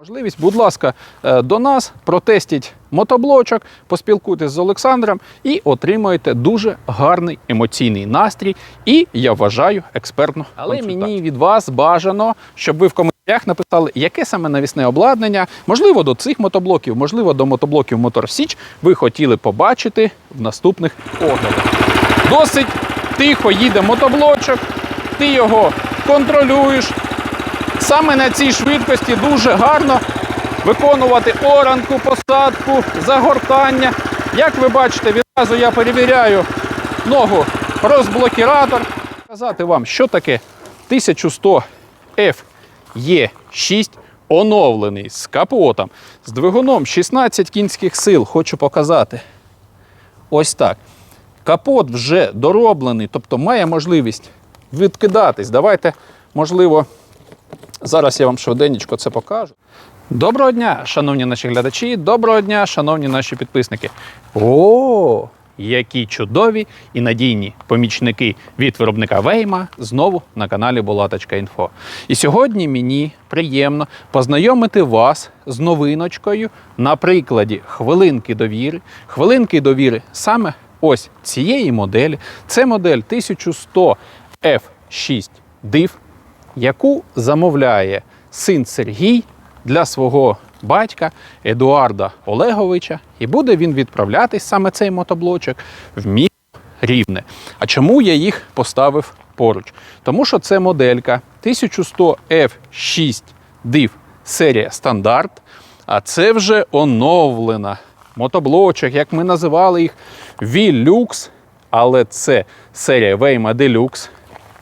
Можливість, будь ласка, е, до нас протестіть мотоблочок, поспілкуйтесь з Олександром і отримаєте дуже гарний емоційний настрій. І я вважаю експертну. Але мені від вас бажано, щоб ви в коментарях написали, яке саме навісне обладнання, можливо, до цих мотоблоків, можливо, до мотоблоків Мотор Січ ви хотіли побачити в наступних оглядах. Досить тихо їде мотоблочок, ти його контролюєш. Саме на цій швидкості дуже гарно виконувати оранку, посадку, загортання. Як ви бачите, відразу я перевіряю ногу розблокіратор. Сказати вам, що таке 1100 FE6 оновлений з капотом, з двигуном 16 кінських сил. Хочу показати. Ось так. Капот вже дороблений, тобто має можливість відкидатись. Давайте, можливо, Зараз я вам швиденько це покажу. Доброго дня, шановні наші глядачі, доброго дня, шановні наші підписники. О, які чудові і надійні помічники від виробника Вейма знову на каналі Булаточка.Інфо. І сьогодні мені приємно познайомити вас з новиночкою на прикладі хвилинки довіри. Хвилинки довіри саме ось цієї моделі. Це модель 1100 F6 DIV яку замовляє син Сергій для свого батька Едуарда Олеговича, і буде він відправлятись саме цей мотоблочок в місто Рівне. А чому я їх поставив поруч? Тому що це моделька 1100 F6 DIV серія стандарт, а це вже оновлена мотоблочок, як ми називали їх V-Lux, але це серія Waymo Deluxe.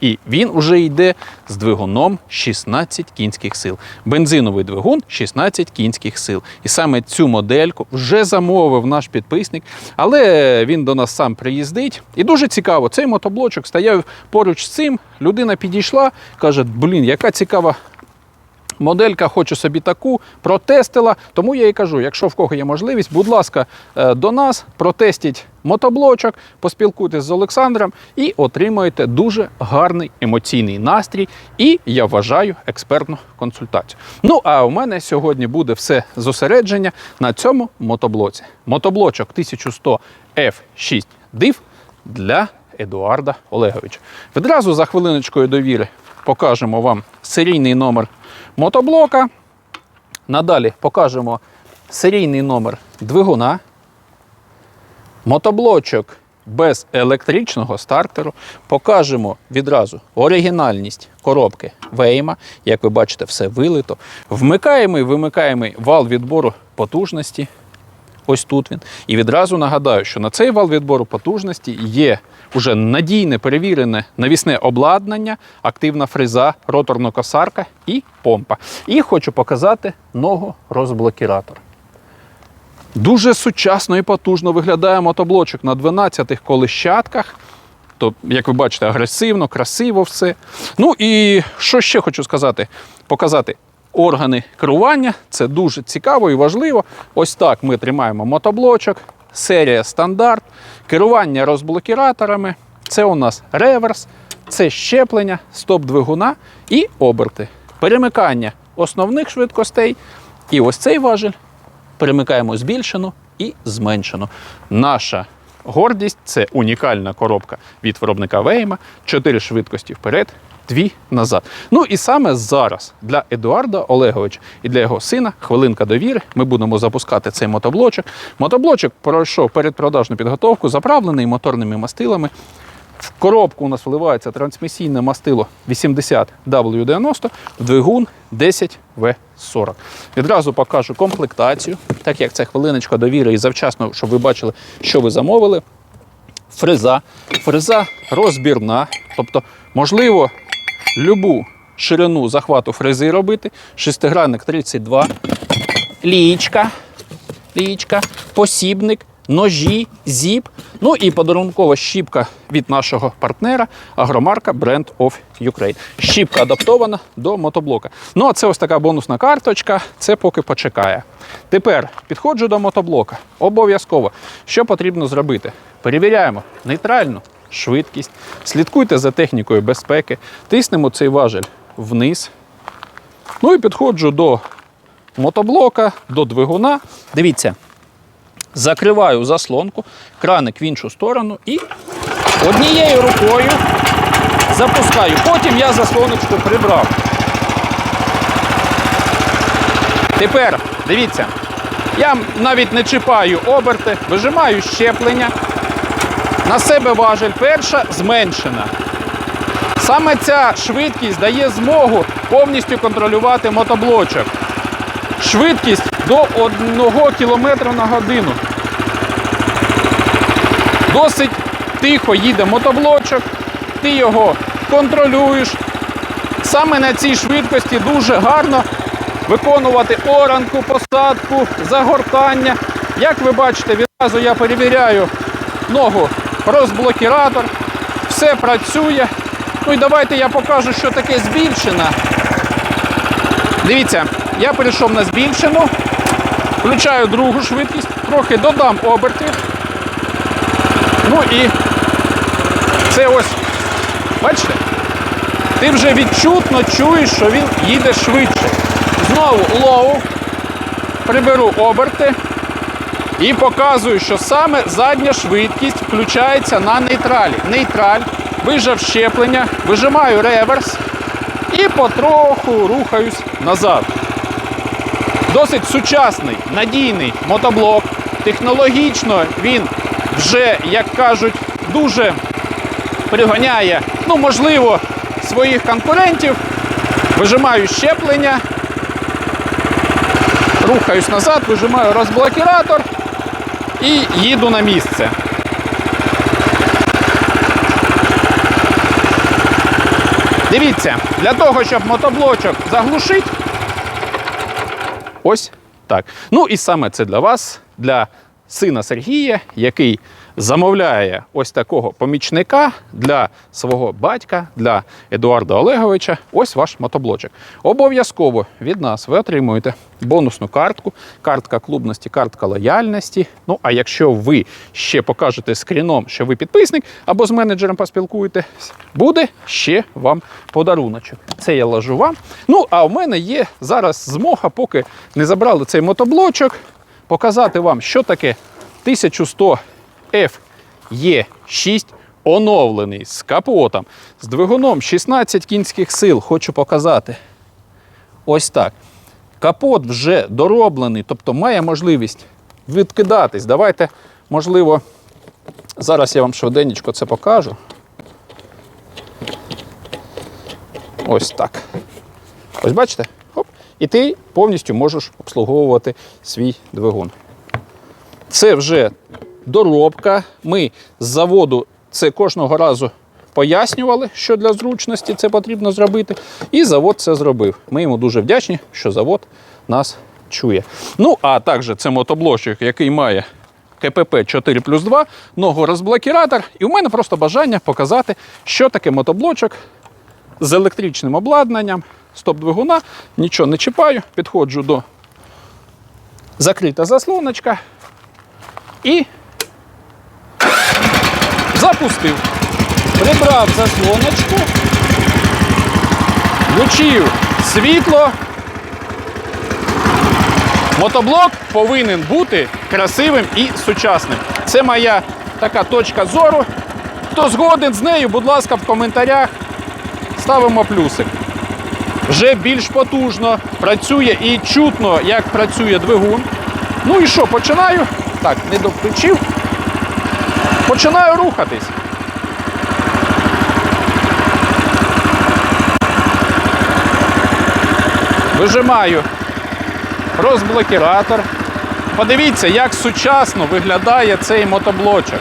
І він уже йде з двигуном 16 кінських сил. Бензиновий двигун 16 кінських сил. І саме цю модельку вже замовив наш підписник, але він до нас сам приїздить. І дуже цікаво, цей мотоблочок стояв поруч з цим. Людина підійшла, каже: блін, яка цікава Моделька хочу собі таку, протестила. Тому я і кажу: якщо в кого є можливість, будь ласка, е, до нас протестіть мотоблочок, поспілкуйтесь з Олександром і отримаєте дуже гарний емоційний настрій. І я вважаю експертну консультацію. Ну а у мене сьогодні буде все зосередження на цьому мотоблоці. Мотоблочок 1100 F6 DIV для Едуарда Олеговича. Відразу за хвилиночкою довіри покажемо вам серійний номер мотоблока. Надалі покажемо серійний номер двигуна. Мотоблочок без електричного стартеру. Покажемо відразу оригінальність коробки Вейма. Як ви бачите, все вилито. Вмикаємо і вимикаємо вал відбору потужності. Ось тут він. І відразу нагадаю, що на цей вал відбору потужності є уже надійне перевірене навісне обладнання, активна фреза, роторна косарка і помпа. І хочу показати ногу розблокіратор. Дуже сучасно і потужно виглядає мотоблочок на 12 колищатках. То, як ви бачите, агресивно, красиво все. Ну і що ще хочу сказати? Показати органи керування. Це дуже цікаво і важливо. Ось так ми тримаємо мотоблочок, серія стандарт, керування розблокіраторами. Це у нас реверс, це щеплення, стоп-двигуна і оберти. Перемикання основних швидкостей. І ось цей важель перемикаємо збільшену і зменшену. Наша гордість це унікальна коробка від виробника Вейма. Чотири швидкості вперед, дві назад. Ну і саме зараз для Едуарда Олеговича і для його сина хвилинка довіри. Ми будемо запускати цей мотоблочок. Мотоблочок пройшов передпродажну підготовку, заправлений моторними мастилами. В коробку у нас вливається трансмісійне мастило 80W90, в двигун 10В40. Відразу покажу комплектацію, так як це хвилиночка довіри і завчасно, щоб ви бачили, що ви замовили. Фреза. Фреза розбірна, тобто, можливо, любу ширину захвату фрези робити. Шестигранник 32, лієчка, лієчка, посібник, ножі, зіп. Ну і подарункова щіпка від нашого партнера, агромарка Brand of Ukraine. Щіпка адаптована до мотоблока. Ну, а це ось така бонусна карточка, це поки почекає. Тепер підходжу до мотоблока. Обов'язково. Що потрібно зробити? Перевіряємо нейтральну швидкість, слідкуйте за технікою безпеки, тиснемо цей важель вниз. Ну і підходжу до мотоблока до двигуна. Дивіться, закриваю заслонку, краник в іншу сторону і однією рукою запускаю. Потім я заслоночку прибрав. Тепер дивіться, я навіть не чіпаю оберти, вижимаю щеплення. На себе важель перша зменшена. Саме ця швидкість дає змогу повністю контролювати мотоблочок. Швидкість до 1 км на годину. Досить тихо їде мотоблочок, ти його контролюєш. Саме на цій швидкості дуже гарно виконувати оранку, посадку, загортання. Як ви бачите, відразу я перевіряю ногу розблокіратор. Все працює. Ну і давайте я покажу, що таке збільшена. Дивіться, я перейшов на збільшену, включаю другу швидкість, трохи додам обертів. Ну і це ось, бачите? Ти вже відчутно чуєш, що він їде швидше. Знову лоу, приберу оберти і показую, що саме задня швидкість включається на нейтралі. Нейтраль, вижав щеплення, вижимаю реверс і потроху рухаюсь назад. Досить сучасний, надійний мотоблок. Технологічно він вже, як кажуть, дуже приганяє, ну, можливо, своїх конкурентів. Вижимаю щеплення, рухаюсь назад, вижимаю розблокіратор і їду на місце. Дивіться, для того, щоб мотоблочок заглушити, ось так. Ну і саме це для вас, для сина Сергія, який замовляє ось такого помічника для свого батька, для Едуарда Олеговича. Ось ваш мотоблочок. Обов'язково від нас ви отримуєте бонусну картку, картка клубності, картка лояльності. Ну а якщо ви ще покажете скріном, що ви підписник, або з менеджером поспілкуєтесь, буде ще вам подаруночок. Це я ложу вам. Ну, а в мене є зараз змога, поки не забрали цей мотоблочок, показати вам, що таке 1100 FE6 оновлений з капотом, з двигуном 16 кінських сил. Хочу показати. Ось так. Капот вже дороблений, тобто має можливість відкидатись. Давайте, можливо, зараз я вам швиденько це покажу. Ось так. Ось бачите? Хоп. І ти повністю можеш обслуговувати свій двигун. Це вже доробка. Ми з заводу це кожного разу пояснювали, що для зручності це потрібно зробити. І завод це зробив. Ми йому дуже вдячні, що завод нас чує. Ну, а також це мотоблочок, який має КПП 4 плюс 2, ногорозблокіратор. І у мене просто бажання показати, що таке мотоблочок з електричним обладнанням, стоп-двигуна, нічого не чіпаю, підходжу до закрита заслоночка і запустив. Прибрав заслоночку, включив світло. Мотоблок повинен бути красивим і сучасним. Це моя така точка зору. Хто згоден з нею, будь ласка, в коментарях ставимо плюсик. Вже більш потужно працює і чутно, як працює двигун. Ну і що, починаю? Так, не довключив. Починаю рухатись. Вижимаю розблокіратор. Подивіться, як сучасно виглядає цей мотоблочок.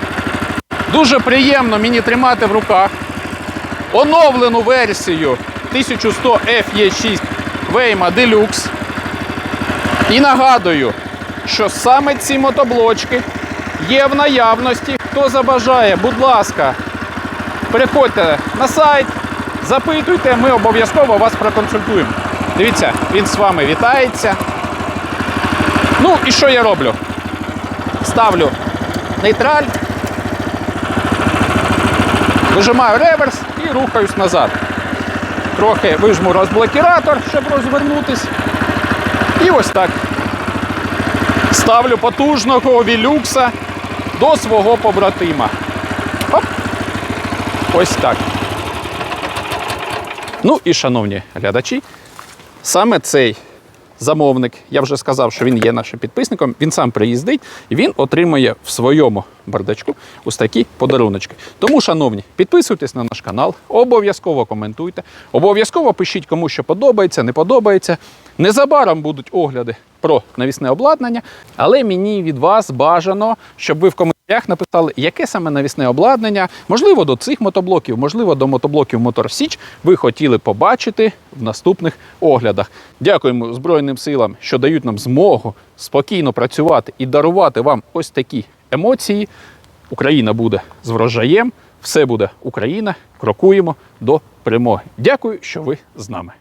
Дуже приємно мені тримати в руках оновлену версію 1100 FE6 Waymo Deluxe. І нагадую, що саме ці мотоблочки є в наявності. Хто забажає, будь ласка, переходьте на сайт, запитуйте, ми обов'язково вас проконсультуємо. Дивіться, він з вами вітається. Ну і що я роблю? Ставлю нейтраль, вижимаю реверс і рухаюсь назад. Трохи вижму розблокіратор, щоб розвернутись. І ось так. Ставлю потужного вілюкса до свого побратима. Оп. Ось так. Ну і, шановні глядачі, саме цей замовник, я вже сказав, що він є нашим підписником, він сам приїздить і він отримує в своєму бардачку ось такі подаруночки. Тому, шановні, підписуйтесь на наш канал, обов'язково коментуйте, обов'язково пишіть, кому що подобається, не подобається. Незабаром будуть огляди про навісне обладнання, але мені від вас бажано, щоб ви в коментарях написали, яке саме навісне обладнання, можливо, до цих мотоблоків, можливо, до мотоблоків Мотор Січ ви хотіли побачити в наступних оглядах. Дякуємо Збройним силам, що дають нам змогу спокійно працювати і дарувати вам ось такі емоції. Україна буде з врожаєм, все буде Україна. Крокуємо до перемоги. Дякую, що ви з нами.